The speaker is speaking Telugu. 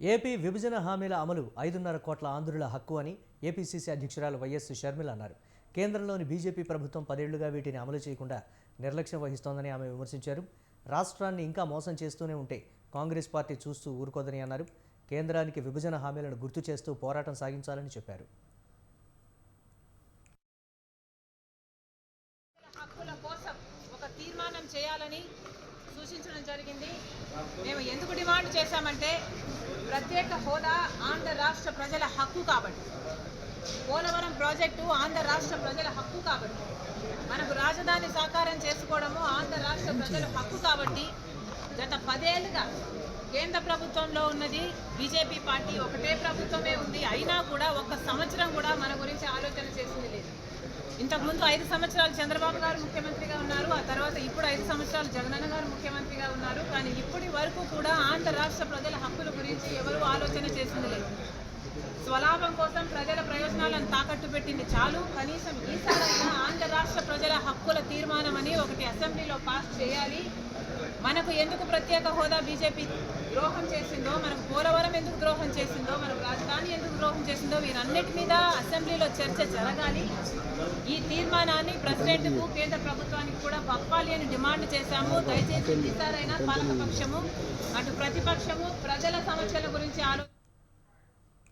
ఏపీ విభజన హామీల అమలు ఐదున్నర కోట్ల ఆంధ్రుల హక్కు అని ఏపీసీసీ అధ్యక్షురాలు వైఎస్ షర్మిల అన్నారు. కేంద్రంలోని బీజేపీ ప్రభుత్వం పదేళ్ళుగా వీటిని అమలు చేయకుండా నిర్లక్ష్యం వహిస్తోందని ఆమె విమర్శించారు. రాష్ట్రాన్ని ఇంకా మోసం చేస్తూనే ఉంటే కాంగ్రెస్ పార్టీ చూస్తూ ఊరుకోదని అన్నారు. కేంద్రానికి విభజన హామీలను గుర్తు చేస్తూ పోరాటం సాగించాలని చెప్పారు. తీర్మానం చేయాలని సూచించడం జరిగింది. మేము ఎందుకు డిమాండ్ చేశామంటే ప్రత్యేక హోదా ఆంధ్ర రాష్ట్ర ప్రజల హక్కు కాబట్టి. పోలవరం ప్రాజెక్టు ఆంధ్ర రాష్ట్ర ప్రజల హక్కు కాబట్టి. మనకు రాజధాని సాకారం చేసుకోవడము ఆంధ్ర రాష్ట్ర ప్రజల హక్కు కాబట్టి గత పదేళ్ళుగా కేంద్ర ప్రభుత్వంలో ఉన్నది బీజేపీ పార్టీ ఒకటే ప్రభుత్వమే ఉంది. అయినా కూడా ఒక్క సంవత్సరం కూడా మన గురించి ఆలోచన చేసింది లేదు. ఇంతకుముందు ఐదు సంవత్సరాలు చంద్రబాబు గారు ముఖ్యమంత్రిగా ఉన్నారు. ఆ తర్వాత ఇప్పుడు ఐదు సంవత్సరాలు జగనన్న గారు ముఖ్యమంత్రిగా ఉన్నారు. కానీ ఇప్పటి వరకు కూడా ప్రాంత రాష్ట్ర ప్రజల హక్కుల గురించి ఎవరూ ఆలోచన చేసింది లేదు. స్వలాభం కోసం ప్రజల ప్రయోజనాలను తాకట్టు పెట్టింది చాలు. కనీసం ఈసారైనా ఆంధ్ర రాష్ట్ర ప్రజల హక్కుల తీర్మానం అని ఒకటి అసెంబ్లీలో పాస్ చేయాలి. మనకు ఎందుకు ప్రత్యేక హోదా బీజేపీ ద్రోహం చేసిందో మనకు పోలవరం ఎందుకు ద్రోహం చేసిందో మనకు రాజధాని ఎందుకు ద్రోహం చేసిందో వీరన్నిటి మీద అసెంబ్లీలో చర్చ జరగాలి. తీర్మానాన్ని ప్రెసిడెంట్కు కేంద్ర ప్రభుత్వానికి కూడా పంపాలి అని డిమాండ్ చేశాము. దయచేసి ఈసారైనా పాలకపక్షము అటు ప్రతిపక్షము ప్రజల సమస్యల గురించి ఆలోచన